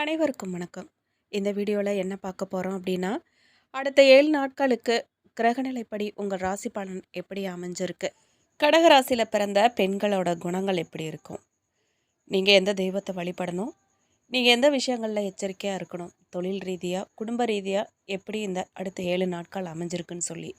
அனைவருக்கும் வணக்கம். இந்த வீடியோவில் என்ன பார்க்க போகிறோம் அப்படின்னா அடுத்த ஏழு நாட்களுக்கு கிரகநிலைப்படி உங்கள் ராசி பலன் எப்படி அமைஞ்சிருக்கு? கடகராசியில் பிறந்த பெண்களோட குணங்கள் எப்படி இருக்கும்? நீங்கள் எந்த தெய்வத்தை வழிபடணும்? நீங்கள் எந்த விஷயங்களில் எச்சரிக்கையாக இருக்கணும்? தொழில் ரீதியாக குடும்ப ரீதியாக எப்படி இந்த அடுத்த ஏழு நாட்கள் அமைஞ்சிருக்குன்னு சொல்லி.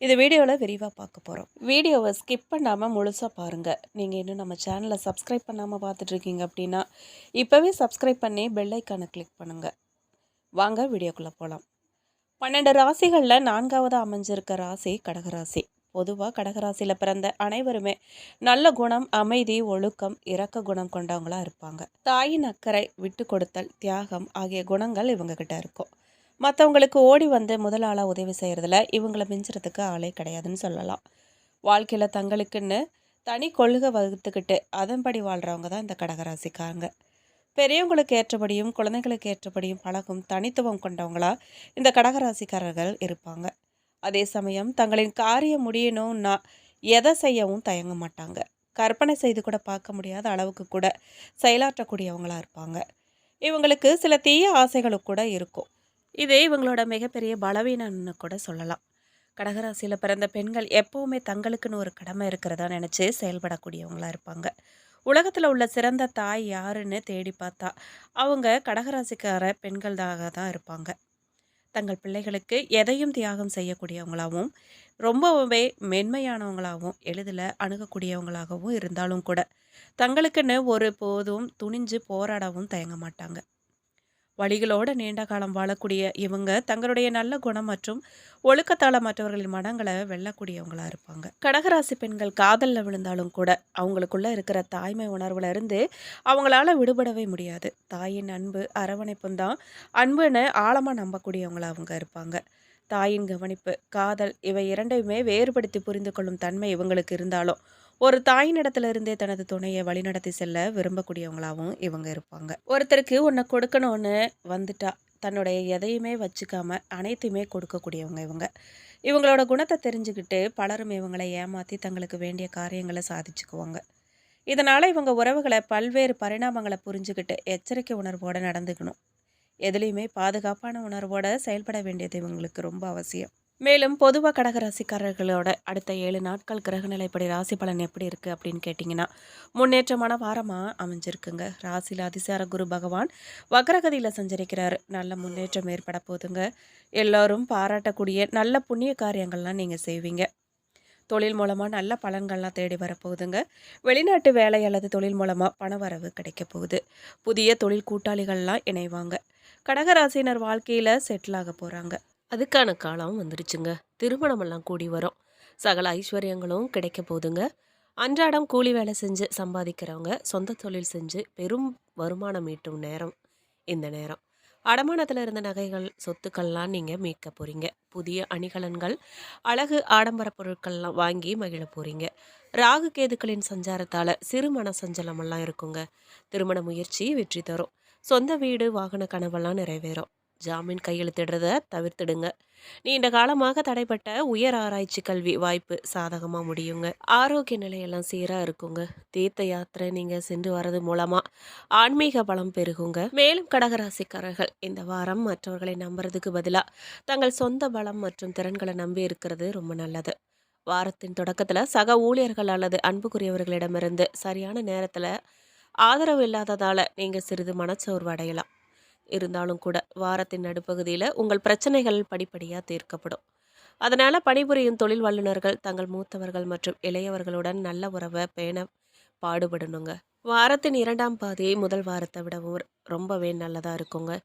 இந்த வீடியோவில் விரிவாக பார்க்க போகிறோம் வீடியோவை ஸ்கிப் பண்ணாமல் முழுசாக பாருங்கள் நீங்கள் இன்னும் நம்ம சேனலை சப்ஸ்கிரைப் பண்ணாமல் பார்த்துட்ருக்கீங்க அப்படின்னா இப்போவே சப்ஸ்கிரைப் பண்ணி பெல்லைக்கானை கிளிக் பண்ணுங்கள் வாங்க வீடியோக்குள்ளே போகலாம் பன்னெண்டு ராசிகளில் நான்காவது அமைஞ்சிருக்க ராசி கடகராசி. பொதுவாக கடகராசியில் பிறந்த அனைவருமே நல்ல குணம் அமைதி ஒழுக்கம் இரக்க குணம் கொண்டவங்களாக இருப்பாங்க. தாயின் அக்கறை விட்டு கொடுத்தல் தியாகம் ஆகிய குணங்கள் இவங்க கிட்ட இருக்கும். மற்றவங்களுக்கு ஓடி வந்து முதலாளாக உதவி செய்கிறதுல இவங்களை மிஞ்சுறதுக்கு ஆளே கிடையாதுன்னு சொல்லலாம். வாழ்க்கையில் தங்களுக்குன்னு தனி கொள்கை வகுத்துக்கிட்டு அதன்படி வாழ்கிறவங்க தான் இந்த கடகராசிக்காரங்க. பெரியவங்களுக்கு ஏற்றபடியும் குழந்தைங்களுக்கு ஏற்றபடியும் பழகும் தனித்துவம் கொண்டவங்களா இந்த கடகராசிக்காரர்கள் இருப்பாங்க. அதே சமயம் தங்களின் காரியம் முடியணும்னா எதை செய்யவும் தயங்க மாட்டாங்க. கற்பனை செய்து கூட பார்க்க முடியாத அளவுக்கு கூட செயலாற்றக்கூடியவங்களாக இருப்பாங்க. இவங்களுக்கு சில தீய ஆசைகளும் கூட இருக்கும். இதே இவங்களோட மிகப்பெரிய பலவீனம்னு கூட சொல்லலாம். கடகராசியில் பிறந்த பெண்கள் எப்போவுமே தங்களுக்குன்னு ஒரு கடமை இருக்கிறதா நினச்சி செயல்படக்கூடியவங்களாக இருப்பாங்க. உலகத்தில் உள்ள சிறந்த தாய் யாருன்னு தேடி பார்த்தா அவங்க கடகராசிக்கார பெண்கள்தாக தான் இருப்பாங்க. தங்கள் பிள்ளைகளுக்கு எதையும் தியாகம் செய்யக்கூடியவங்களாகவும் ரொம்பவே மென்மையானவங்களாகவும் எளிதில் அணுகக்கூடியவங்களாகவும் இருந்தாலும் கூட தங்களுக்குன்னு ஒரு போதும் துணிஞ்சு போராடவும் தயங்க மாட்டாங்க. வழிகளோட நீண்ட காலம் வாழக்கூடிய இவங்க தங்களுடைய நல்ல குணம் மற்றும் ஒழுக்கத்தால் மற்றவர்களின் மனங்களை வெல்லக்கூடியவங்களா இருப்பாங்க. கடகராசி பெண்கள் காதலில் விழுந்தாலும் கூட அவங்களுக்குள்ள இருக்கிற தாய்மை உணர்வுல இருந்து அவங்களால விடுபடவே முடியாது. தாயின் அன்பு அரவணைப்பும் தான் அன்புன்னு ஆழமாக நம்பக்கூடியவங்களா அவங்க இருப்பாங்க. தாயின் கவனிப்பு காதல் இவை இரண்டையுமே வேறுபடுத்தி புரிந்து கொள்ளும் தன்மை இவங்களுக்கு இருந்தாலும் ஒரு தாயினிடத்துல இருந்தே தனது துணையை வழிநடத்தி செல்ல விரும்பக்கூடியவங்களாகவும் இவங்க இருப்பாங்க. ஒருத்தருக்கு உன்னை கொடுக்கணும்னு வந்துட்டா தன்னுடைய எதையுமே வச்சுக்காம அனைத்தையுமே கொடுக்கக்கூடியவங்க இவங்க. இவங்களோட குணத்தை தெரிஞ்சுக்கிட்டு பலரும் இவங்களை ஏமாற்றி தங்களுக்கு வேண்டிய காரியங்களை சாதிச்சுக்குவாங்க. இதனால் இவங்க உறவுகளை பல்வேறு பரிணாமங்களை புரிஞ்சுக்கிட்டு எச்சரிக்கை உணர்வோடு நடந்துக்கணும். எதுலேயுமே பாதுகாப்பான உணர்வோடு செயல்பட வேண்டியது இவங்களுக்கு ரொம்ப அவசியம். மேலும் பொதுவாக கடக ராசிக்காரர்களோட அடுத்த ஏழு நாட்கள் கிரகநிலைப்படி ராசி பலன் எப்படி இருக்குது அப்படின்னு கேட்டிங்கன்னா முன்னேற்றமான வாரமாக அமைஞ்சிருக்குங்க. ராசியில் அதிசார குரு பகவான் வக்ரகதியில் சஞ்சரிக்கிறார். நல்ல முன்னேற்றம் ஏற்பட போதுங்க எல்லோரும் பாராட்டக்கூடிய நல்ல புண்ணிய காரியங்கள்லாம் நீங்கள் செய்வீங்க. தொழில் மூலமாக நல்ல பலன்கள்லாம் தேடி வரப்போகுதுங்க வெளிநாட்டு வேலை அல்லது தொழில் மூலமாக பண வரவு கிடைக்க போகுது. புதிய தொழில் கூட்டாளிகள்லாம் இணைவாங்க. கடகராசினர் வாழ்க்கையில் செட்டில் ஆக போகிறாங்க அதுக்கான காலம் வந்துடுச்சுங்க திருமணமெல்லாம் கூடி வரும். சகல ஐஸ்வர்யங்களும் கிடைக்க போதுங்க அன்றாடம் கூலி வேலை செஞ்சு சம்பாதிக்கிறவங்க சொந்த தொழில் செஞ்சு பெரும் வருமானம் ஈட்டும் நேரம் இந்த நேரம். அடமானத்தில் இருந்த நகைகள் சொத்துக்கள்லாம் நீங்கள் மீட்க போகிறீங்க புதிய அணிகலன்கள் அழகு ஆடம்பர பொருட்கள்லாம் வாங்கி மகிழ போகிறீங்க ராகு கேதுக்களின் சஞ்சாரத்தால் சிறு மன சஞ்சலமெல்லாம் இருக்குங்க. திருமண முயற்சி வெற்றி தரும். சொந்த வீடு வாகன கனவெல்லாம் நிறைவேறும். ஜாமீன் கையெழுத்திடுறத தவிர்த்துடுங்க. நீண்ட காலமாக தடைப்பட்ட உயர் ஆராய்ச்சி கல்வி வாய்ப்பு சாதகமாக முடியுங்க. ஆரோக்கிய நிலையெல்லாம் சீராக இருக்குங்க. தீர்த்த யாத்திரை நீங்கள் சென்று வர்றது மூலமாக ஆன்மீக பலம் பெருகுங்க. மேலும் கடகராசிக்காரர்கள் இந்த வாரம் மற்றவர்களை நம்புறதுக்கு பதிலாக தங்கள் சொந்த பலம் மற்றும் திறன்களை நம்பி இருக்கிறது ரொம்ப நல்லது. வாரத்தின் தொடக்கத்தில் சக ஊழியர்கள் அல்லது அன்புக்குரியவர்களிடமிருந்து சரியான நேரத்தில் ஆதரவு இல்லாததால் நீங்கள் சிறிது மனச்சோர்வு அடையலாம். இருந்தாலும் கூட வாரத்தின் நடுப்பகுதியில் உங்கள் பிரச்சனைகள் படிப்படியாக தீர்க்கப்படும். அதனால் பணிபுரியும் தொழில் வல்லுநர்கள் தங்கள் மூத்தவர்கள் மற்றும் இளையவர்களுடன் நல்ல உறவை பேண பாடுபடணுங்க. வாரத்தின் இரண்டாம் பாதியை முதல் வாரத்தை விடவும் ரொம்பவே நல்லதாக இருக்குங்க.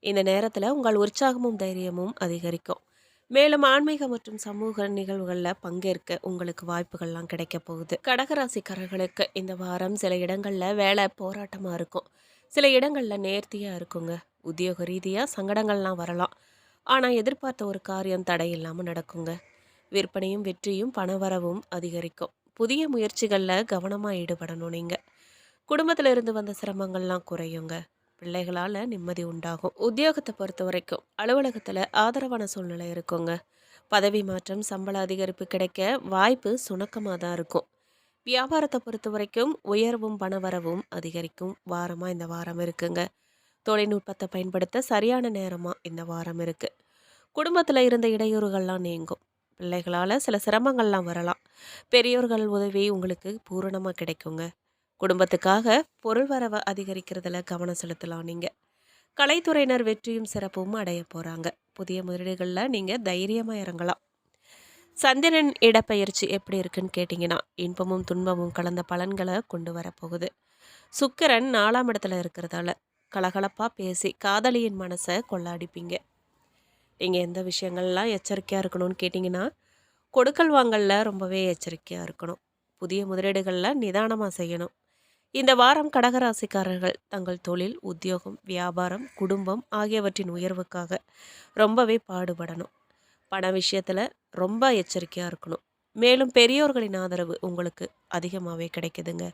இந்த நேரத்தில் உங்கள் உற்சாகமும் தைரியமும் அதிகரிக்கும். மேலும் ஆன்மீக மற்றும் சமூக நிகழ்வுகளில் பங்கேற்க உங்களுக்கு வாய்ப்புகள்லாம் கிடைக்க போகுது. கடகராசிக்காரர்களுக்கு இந்த வாரம் சில இடங்களில் வேலை போராட்டமாக இருக்கும். சில இடங்களில் நேர்த்தியாக இருக்குங்க. உத்தியோக ரீதியாக சங்கடங்கள்லாம் வரலாம். ஆனால் எதிர்பார்த்த ஒரு காரியம் தடை இல்லாமல் நடக்குங்க. விற்பனையும் வெற்றியும் பணவரவும் அதிகரிக்கும். புதிய முயற்சிகளில் கவனமாக ஈடுபடணும் நீங்கள் குடும்பத்தில் இருந்து வந்த சிரமங்கள்லாம் குறையுங்க. பிள்ளைகளால் நிம்மதி உண்டாகும். உத்தியோகத்தை பொறுத்த வரைக்கும் அலுவலகத்தில் ஆதரவான சூழ்நிலை இருக்குங்க. பதவி மாற்றம் சம்பள அதிகரிப்பு கிடைக்க வாய்ப்பு சுணக்கமாக தான் இருக்கும். வியாபாரத்தை பொறுத்த வரைக்கும் உயர்வும் பணவரவும் அதிகரிக்கும். வாரமாக இந்த வாரம் இருக்குங்க. தொழில்நுட்பத்தை பயன்படுத்த சரியான நேரமாக இந்த வாரம் இருக்குது குடும்பத்தில் இருந்த இடையூறுகள்லாம் நீங்கும். பிள்ளைகளால் சில சிரமங்கள்லாம் வரலாம். பெரியோர்கள் உதவி உங்களுக்கு பூரணமாக கிடைக்குங்க. குடும்பத்துக்காக பொருள் வரவை அதிகரிக்கிறதுல கவனம் செலுத்தலாம் நீங்கள் கலைத்துறையினர் வெற்றியும் சிறப்பும் அடைய போகிறாங்க புதிய முதலீடுகளில் நீங்கள் தைரியமாக இறங்கலாம். சந்திரன் இடப்பெயர்ச்சி எப்படி இருக்குன்னு கேட்டிங்கன்னா இன்பமும் துன்பமும் கலந்த பலன்களை கொண்டு வரப்போகுது. சுக்கிரன் நாலாம் இடத்துல இருக்கிறதால கலகலப்பாக பேசி காதலியின் மனசை கொள்ளாடிப்பீங்க. நீங்கள் எந்த விஷயங்கள்லாம் எச்சரிக்கையாக இருக்கணும்னு கேட்டிங்கன்னா கொடுக்கல் வாங்கலில் ரொம்பவே எச்சரிக்கையாக இருக்கணும். புதிய முதலீடுகளில் நிதானமாக செய்யணும். இந்த வாரம் கடகராசிக்காரர்கள் தங்கள் தொழில் உத்தியோகம் வியாபாரம் குடும்பம் ஆகியவற்றின் உயர்வுக்காக ரொம்பவே பாடுபடணும். பண விஷயத்தில் ரொம்ப எச்சரிக்கையாக இருக்கணும். மேலும் பெரியோர்களின் ஆதரவு உங்களுக்கு அதிகமாகவே கிடைக்குதுங்க.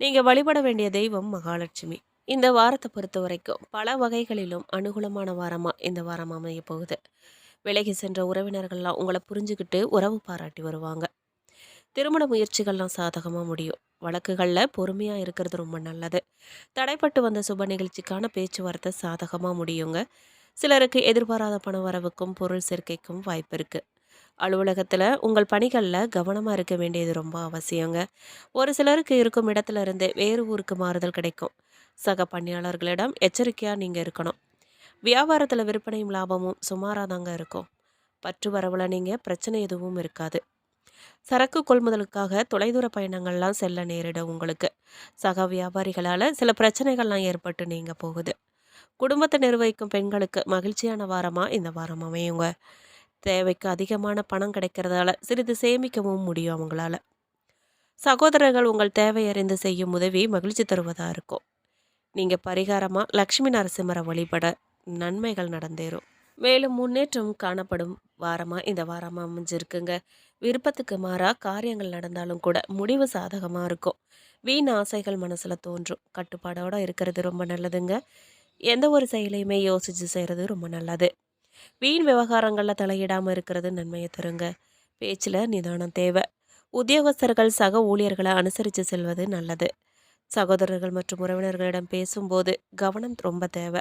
நீங்கள் வழிபட வேண்டிய தெய்வம் மகாலட்சுமி. இந்த வாரத்தை பொறுத்த வரைக்கும் பல வகைகளிலும் அனுகூலமான வாரமாக இந்த வாரம் அமைய போகுது. விலகி சென்ற உறவினர்கள்லாம் உங்களை புரிஞ்சுக்கிட்டு உறவு பாராட்டி வருவாங்க. திருமண முயற்சிகள்லாம் சாதகமாக முடியும். வழக்குகளில் பொறுமையாக இருக்கிறது ரொம்ப நல்லது. தடைப்பட்டு வந்த சுப நிகழ்ச்சிக்கான பேச்சுவார்த்தை சாதகமாக முடியுங்க. சிலருக்கு எதிர்பாராத பண வரவுக்கும் பொருள் சேர்க்கைக்கும் வாய்ப்பு இருக்குது அலுவலகத்தில் உங்கள் பணிகளில் கவனமாக இருக்க வேண்டியது ரொம்ப அவசியங்க. ஒரு சிலருக்கு இருக்கும் இடத்துல இருந்து வேறு ஊருக்கு மாறுதல் கிடைக்கும். சக பணியாளர்களிடம் எச்சரிக்கையாக நீங்கள் இருக்கணும். வியாபாரத்தில் விற்பனையும் லாபமும் சுமாராக தாங்க இருக்கும். பற்று வரவில் நீங்கள் பிரச்சனை எதுவும் இருக்காது. சரக்கு கொள்முதலுக்காக தொலைதூர பயணங்கள்லாம் செல்ல நேரிடும் உங்களுக்கு. சக வியாபாரிகளால் சில பிரச்சனைகள்லாம் ஏற்பட்டு நீங்கள் போகுது. குடும்பத்தை நிர்வகிக்கும் பெண்களுக்கு மகிழ்ச்சியான வாரமாக இந்த வாரம் அமையுங்க. தேவைக்கு அதிகமான பணம் கிடைக்கிறதால சிறிது சேமிக்கவும் முடியும் அவங்களால. சகோதரர்கள் உங்கள் தேவையறிந்து செய்யும் உதவி மகிழ்ச்சி தருவதாக இருக்கும். நீங்கள் பரிகாரமாக லக்ஷ்மி நரசிம்மரை வழிபட நன்மைகள் நடந்தேறும். மேலும் முன்னேற்றம் காணப்படும் வாரமாக இந்த வாரமாக அமைஞ்சிருக்குங்க. விருப்பத்துக்கு மாறாக காரியங்கள் நடந்தாலும் கூட முடிவு சாதகமாக இருக்கும். வீண் ஆசைகள் மனசில் தோன்றும். கட்டுப்பாடோடு இருக்கிறது ரொம்ப நல்லதுங்க. எந்த ஒரு செயலையுமே யோசித்து செய்கிறது ரொம்ப நல்லது. வீண் விவகாரங்களில் தலையிடாமல் இருக்கிறது நன்மையை தருங்க. பேச்சில் நிதானம் தேவை. உத்தியோகஸ்தர்கள் சக ஊழியர்களை அனுசரித்து செல்வது நல்லது. சகோதரர்கள் மற்றும் உறவினர்களிடம் பேசும்போது கவனம் ரொம்ப தேவை.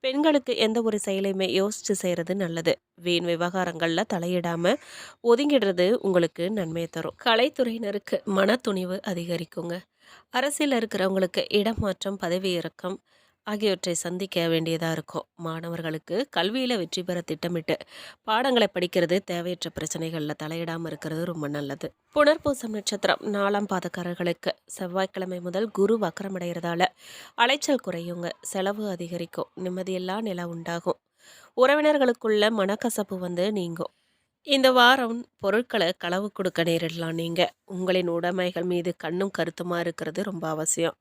பெண்களுக்கு எந்த ஒரு செயலையுமே யோசித்து செய்கிறது நல்லது. வீண் விவகாரங்களில் தலையிடாமல் ஒதுங்கிடுறது உங்களுக்கு நன்மையை தரும். கலைத்துறையினருக்கு மன துணிவு அதிகரிக்குங்க. அரசியல் இருக்கிறவங்களுக்கு இடமாற்றம் பதவி இறக்கம் ஆகியவற்றை சந்திக்க வேண்டியதாக இருக்கும். மாணவர்களுக்கு கல்வியில் வெற்றி பெற திட்டமிட்டு பாடங்களை படிக்கிறது தேவையற்ற பிரச்சனைகளில் தலையிடாமல் இருக்கிறது ரொம்ப நல்லது. புனர்பூசம் நட்சத்திரம் நாலாம் பாதக்காரர்களுக்கு செவ்வாய்க்கிழமை முதல் குரு வக்கரமடைகிறதால அலைச்சல் குறையுங்க. செலவு அதிகரிக்கும். நிம்மதியெல்லாம் நில உண்டாகும். உறவினர்களுக்குள்ள மனக்கசப்பு வந்து நீங்கும். இந்த வாரம் பொருட்களை களவு கொடுக்க நேரிடலாம் நீங்கள் உங்களின் உடைமைகள் மீது கண்ணும் கருத்துமாக இருக்கிறது ரொம்ப அவசியம்.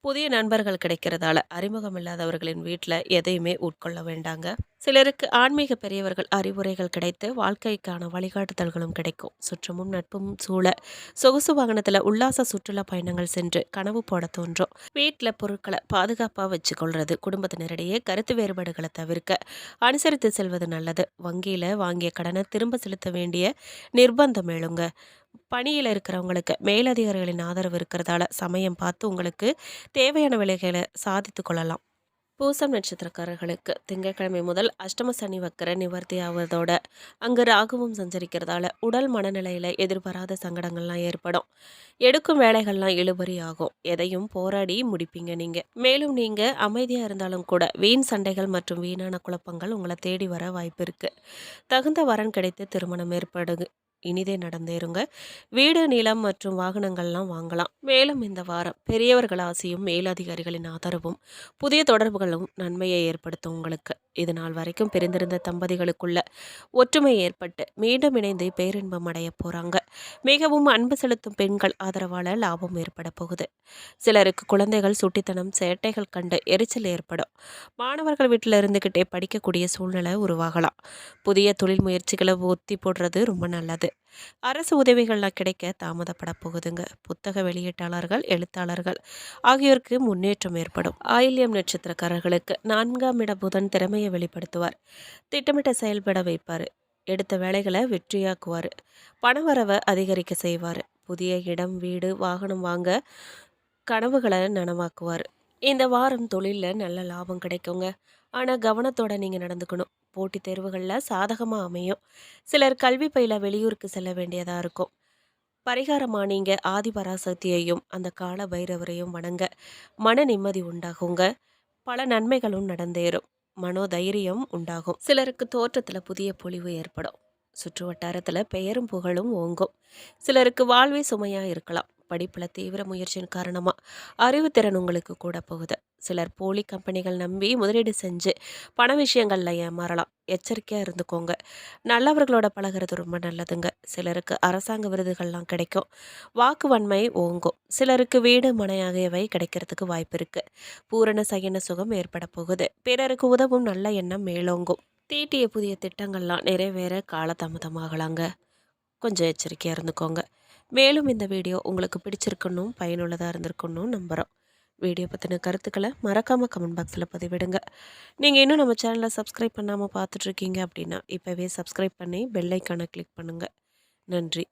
புதிய நண்பர்கள் கிடைக்கிறதால அறிமுகம் இல்லாதவர்களின் வீட்டில் எதையுமே உட்கொள்ள வேண்டாங்க. சிலருக்கு ஆன்மீக பெரியவர்கள் அறிவுரைகள் கிடைத்து வாழ்க்கைக்கான வழிகாட்டுதல்களும் கிடைக்கும். சுற்றமும் நட்பும் சூழ சொகுசு வாகனத்தில் உல்லாச சுற்றுலா பயணங்கள் சென்று கனவு போட தோன்றும். வீட்டில் பொருட்களை பாதுகாப்பாக வச்சுக்கொள்றது குடும்பத்தினரிடையே கருத்து வேறுபாடுகளை தவிர்க்க அனுசரித்து செல்வது நல்லது. வங்கியில் வாங்கிய கடனை திரும்ப செலுத்த வேண்டிய நிர்பந்தம் எழுங்க. பணியில் இருக்கிறவங்களுக்கு மேலதிகாரிகளின் ஆதரவு இருக்கிறதால சமயம் பார்த்து உங்களுக்கு தேவையான விலைகளை சாதித்து கொள்ளலாம். பூசம் நட்சத்திரக்காரர்களுக்கு திங்கட்கிழமை முதல் அஷ்டம சனி வக்கர நிவர்த்தி ஆவதோட அங்கு ராகுவும் சஞ்சரிக்கிறதால உடல் மனநிலையில் எதிர்பாராத சங்கடங்கள்லாம் ஏற்படும். எடுக்கும் வேலைகள்லாம் இழுபறி ஆகும். எதையும் போராடி முடிப்பீங்க நீங்கள் மேலும் நீங்கள் அமைதியாக இருந்தாலும் கூட வீண் சண்டைகள் மற்றும் வீணான குழப்பங்கள் உங்களை தேடி வர வாய்ப்பு இருக்குது தகுந்த வரன் கிடைத்து திருமணம் ஏற்படுது இனிதே நடந்தேறுங்க வீடு நிலம் மற்றும் வாகனங்கள்லாம் வாங்கலாம். மேலும் இந்த வாரம் பெரியவர்கள் ஆசையும் மேலதிகாரிகளின் ஆதரவும் புதிய தொடர்புகளும் நன்மையை ஏற்படுத்தும் உங்களுக்கு. இது நாள் வரைக்கும் பிரிந்திருந்த தம்பதிகளுக்குள்ள ஒற்றுமை ஏற்பட்டு மீண்டும் இணைந்து பேரின்பம் அடைய போகிறாங்க மிகவும் அன்பு செலுத்தும் பெண்கள் ஆதரவால் லாபம் ஏற்பட போகுது. சிலருக்கு குழந்தைகள் சுட்டித்தனம் சேட்டைகள் கண்டு எரிச்சல் ஏற்படும். மாணவர்கள் வீட்டில் இருந்துக்கிட்டே படிக்கக்கூடிய சூழ்நிலை உருவாகலாம். புதிய தொழில் முயற்சிகளை ஒத்தி போடுறது ரொம்ப நல்லது. அரசு உதவிகள்லாம் கிடைக்க தாமதப்பட போகுதுங்க. புத்தக வெளியீட்டாளர்கள் எழுத்தாளர்கள் ஆகியோருக்கு முன்னேற்றம் ஏற்படும். ஆயில்யம் நட்சத்திரக்காரர்களுக்கு நான்காம் இட புதன் திறமையை வெளிப்படுத்துவார். திட்டமிட்ட செயல்பட வைப்பார். எடுத்த வேலைகளை வெற்றியாக்குவார். பணவரவை அதிகரிக்க செய்வார். புதிய இடம் வீடு வாகனம் வாங்க கனவுகளை நனவாக்குவார். இந்த வாரம் தொழிலில் நல்ல லாபம் கிடைக்குங்க. ஆனால் கவனத்தோடு நீங்கள் நடந்துக்கணும். போட்டித் தேர்வுகளில் சாதகமாக அமையும். சிலர் கல்வி பயில வெளியூருக்கு செல்ல வேண்டியதாக இருக்கும். பரிகாரமாக நீங்கள் ஆதிபராசக்தியையும் அந்த கால பைரவரையும் வணங்க மன நிம்மதி உண்டாகுங்க. பல நன்மைகளும் நடந்தேறும். மனோதைரியம் உண்டாகும். சிலருக்கு தோற்றத்தில் புதிய பொலிவு ஏற்படும். சுற்று வட்டாரத்தில் பெயரும் புகழும் ஓங்கும். சிலருக்கு வாழ்வே சுமையாக இருக்கலாம். படிப்பில் தீவிர முயற்சியின் காரணமாக அறிவுத்திறன் உங்களுக்கு கூட போகுது. சிலர் போலி கம்பெனிகள் நம்பி முதலீடு செஞ்சு பண விஷயங்களில் ஏமாறலாம். எச்சரிக்கையாக இருந்துக்கோங்க. நல்லவர்களோட பழகுறது ரொம்ப நல்லதுங்க. சிலருக்கு அரசாங்க விருதுகள்லாம் கிடைக்கும். வாக்கு வன்மை ஓங்கும். சிலருக்கு வீடு மனை ஆகியவை கிடைக்கிறதுக்கு வாய்ப்பு இருக்குது பூரண சயன சுகம் ஏற்பட போகுது. பிறருக்கு உதவும் நல்ல எண்ணம் மேலோங்கும். தீட்டிய புதிய திட்டங்கள்லாம் நிறைவேற காலதாமதமாகலாங்க கொஞ்சம் எச்சரிக்கையாக இருந்துக்கோங்க. மேலும் இந்த வீடியோ உங்களுக்கு பிடிச்சிருக்கணும் பயனுள்ளதாக இருந்திருக்கணும் நம்புகிறோம் வீடியோ பற்றின கருத்துக்களை மறக்காமல் கமெண்ட் பாக்ஸில் பதிவிடுங்க. நீங்கள் இன்னும் நம்ம சேனலை சப்ஸ்கிரைப் பண்ணாமல் பார்த்துட்ருக்கீங்க அப்படின்னா இப்போவே சப்ஸ்கிரைப் பண்ணி பெல் கிளிக் பண்ணுங்கள் நன்றி.